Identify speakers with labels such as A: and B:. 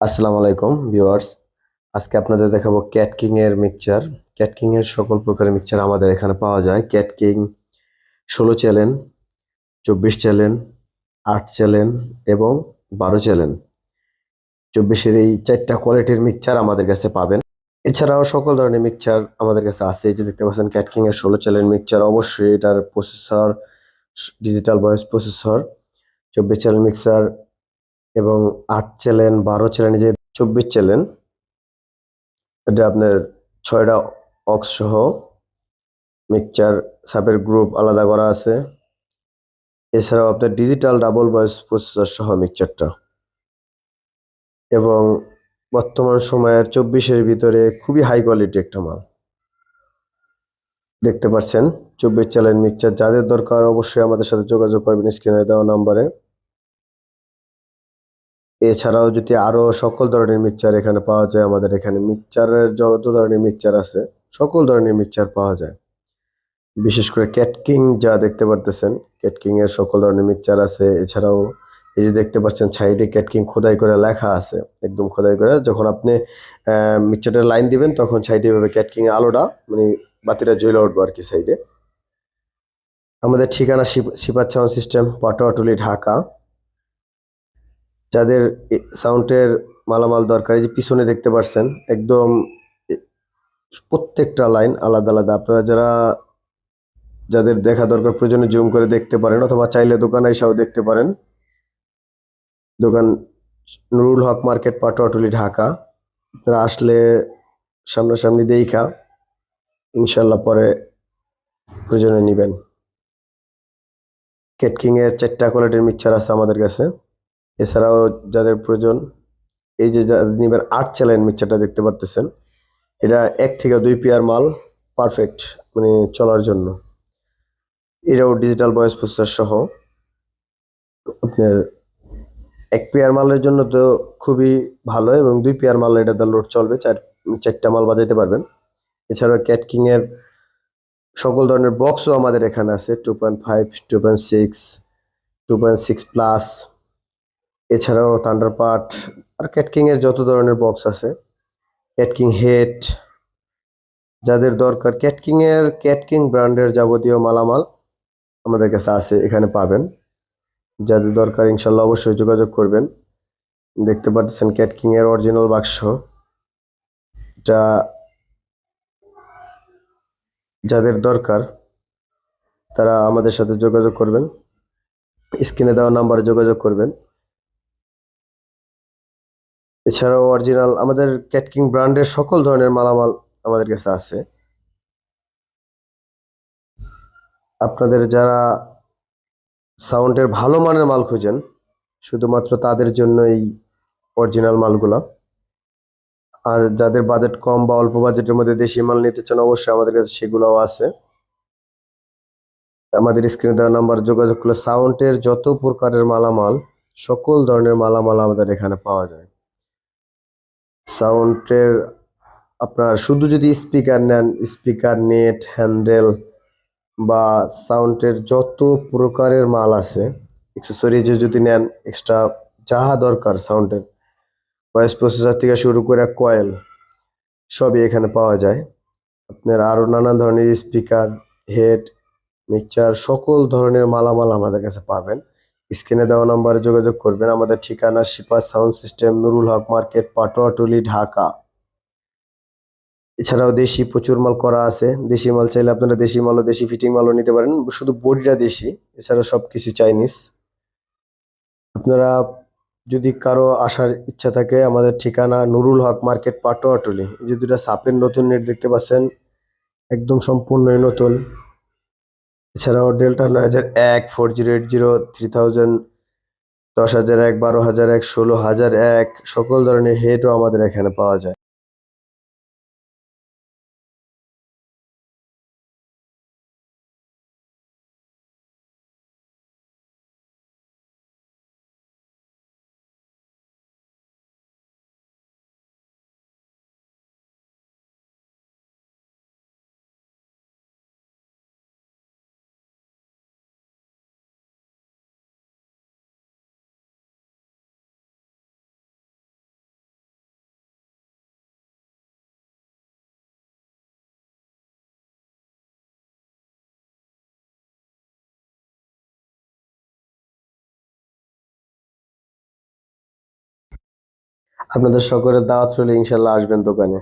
A: আসসালামু আলাইকুম, ভিউয়ার্স। আজকে আপনাদের দেখাবো ক্যাট কিং এর মিক্সচার। ক্যাট কিং এর সকল প্রকারের মিক্সচার আমাদের এখানে পাওয়া যায়। ক্যাট কিং ষোলো চ্যালেন চব্বিশ চ্যালেন আট চ্যালেন এবং বারো চ্যালেন চব্বিশের এই চারটা কোয়ালিটির মিক্সচার আমাদের কাছে পাবেন। এছাড়াও সকল ধরনের মিক্সচার আমাদের কাছে আছে। যে দেখতে পাচ্ছেন, ক্যাট কিং এর ষোলো চ্যালেন মিক্সচার। অবশ্যই এটার প্রসেসর ডিজিটাল ভয়েস প্রসেসর চব্বিশ চ্যানেল মিক্সার এবং আট চ্যানেল বারো চ্যানেল যে চব্বিশ চ্যানেল এটা আপনার ছয়টা অক্স সহ মিক্সচার, সাপের গ্রুপ আলাদা করা আছে। এছাড়াও আপনার ডিজিটাল ডাবল ভয়েস প্রসেসর সহ মিক্সচারটা। এবং বর্তমান সময়ের চব্বিশের ভিতরে খুবই হাই কোয়ালিটি একটা মাল। দেখতে পাচ্ছেন, চব্বিশ চালের মিক্সচার। যাদের দরকার অবশ্যই আমাদের সাথে যোগাযোগ করবেন স্ক্রিনে দেওয়া নাম্বারে। এছাড়াও যদি আরও সকল ধরনের মিক্সচার এখানে পাওয়া যায়, আমাদের এখানে মিক্সচারের যত ধরনের মিক্সচার আছে, সকল ধরনের মিক্সচার পাওয়া যায়। বিশেষ করে ক্যাটকিং যা দেখতে পারতেছেন, ক্যাটকিং এর সকল ধরনের মিক্সচার আছে। এছাড়াও এই যে দেখতে পাচ্ছেন, সাইডে ক্যাটকিং খোদাই করে লেখা আছে, একদম খোদাই করে। যখন আপনি মিক্সচারের লাইন দিবেন, তখন সাইডে এভাবে ক্যাটকিং আলোটা মানে বাতিটা জ্বলে উঠবো আর কি সাইডে। আমাদের ঠিকানা শিপার সিস্টেম পাটোয়াটুলি ঢাকা। যাদের সাউন্ডের মালামাল দরকার, এই যে পিছনে দেখতে পাচ্ছেন একদম প্রত্যেকটা লাইন আলাদা আলাদা। আপনারা যারা, যাদের দেখা দরকার, প্রয়োজনে জুম করে দেখতে পারেন অথবা চাইলে দোকানে এসেও দেখতে পারেন। দোকান নুরুল হক মার্কেট, পাটোয়াটুলি, ঢাকা। আপনারা আসলে সামনাসামনি দেখা ইনশাল্লাহ পরে প্রয়োজনে নেবেন। কেটকিংয়ের চারটা কোয়ালিটির মিক্সচার আছে আমাদের কাছে। এছাড়াও যাদের প্রয়োজন, এই যে নিবেন আট চ্যালেন মিক্সচারটা দেখতে পারতেছেন, এটা এক থেকে দুই পেয়ার মাল পারফেক্ট মানে চলার জন্য। এটাও ডিজিটাল ভয়েস প্রসেসর সহ। আপনার এক পেয়ার মালের জন্য তো খুবই ভালো এবং দুই পেয়ার মাল এটাতে লোড চলবে, চার চারটা মাল বাজাইতে পারবেন। এছাড়াও ক্যাটকিং এর সকল ধরনের বক্সও আমাদের এখানে আছে two point five two point six two point six plus এছাড়াও থান্ডার পার্ট আর ক্যাটকিং এর যত ধরনের বক্স আছে ক্যাটকিং হেড যাদের দরকার ক্যাটকিং এর ক্যাটকিং ব্র্যান্ডের যাবতীয় মালামাল আমাদের কাছে আছে, এখানে পাবেন। যাদের দরকার, ইনশাল্লাহ অবশ্যই যোগাযোগ করবেন। দেখতে পাচ্ছেন ক্যাটকিং এর অরিজিনাল বাক্স এটা যাদের দরকার, তারা আমাদের সাথে যোগাযোগ করবেন। স্ক্রিনে দেওয়া নাম্বারে যোগাযোগ করবেন। এছাড়াও অরিজিনাল আমাদের ক্যাটকিং ব্র্যান্ডের সকল ধরনের মালামাল আমাদের কাছে আছে। আপনাদের যারা সাউন্ডের ভালো মানের মাল খুঁজেন, শুধুমাত্র তাদের জন্য এই অরিজিনাল মালগুলা। আর যাদের বাজেট কম বা অল্প বাজেটের মধ্যে দেশি মাল নিতে চান, অবশ্যই আমাদের কাছে সেগুলোও আছে। আমাদের স্ক্রিনে দেওয়া নাম্বার যোগাযোগ করলে সাউন্ডের যত প্রকারের মালামাল, সকল ধরনের মালামাল আমাদের এখানে পাওয়া যায়। সাউন্ডের আপনার শুধু যদি স্পিকার নেন, স্পিকার, নেট, হ্যান্ডেল বা সাউন্ডের যত প্রকারের মাল আছে অ্যাক্সেসরিজ যদি নেন এক্সট্রা যাহা দরকার সাউন্ডের ভয়েস প্রসেসর থেকে শুরু করে কয়েল সবই এখানে পাওয়া যায়। আপনার আরও নানা ধরনের স্পিকার হেড মিক্সচার সকল ধরনের মালামাল আমাদের কাছে পাবেন। স্ক্রিনে দেওয়া নাম্বারে যোগাযোগ করবেন। আমাদের ঠিকানা Shipa sound system, Nurul Haque market Patuatuli Dhaka. এছাড়াও দেশি প্রচুর মাল করা আছে। দেশি মাল চাইলে আপনারা দেশি মালও, দেশি ফিটিং মালও নিতে পারেন। শুধু বডিটা দেশি এছাড়া সব কিছু চাইনিজ। আপনারা যদি কারও আসার ইচ্ছা থাকে, আমাদের ঠিকানা নুরুল হক মার্কেট পাটোয়াটুলি যে দুটা সাপের নতুন নেট দেখতে পাচ্ছেন, একদম সম্পূর্ণই নতুন। এছাড়াও ডেল্টা নয় হাজার এক, four zero eight zero, three thousand, দশ হাজার এক, বারো হাজার এক, ষোলো হাজার এক, সকল ধরনের হেডও আমাদের এখানে পাওয়া যায়। আপনাদের সকলের দাওয়াত রইলে ইনশাল্লাহ আসবেন দোকানে।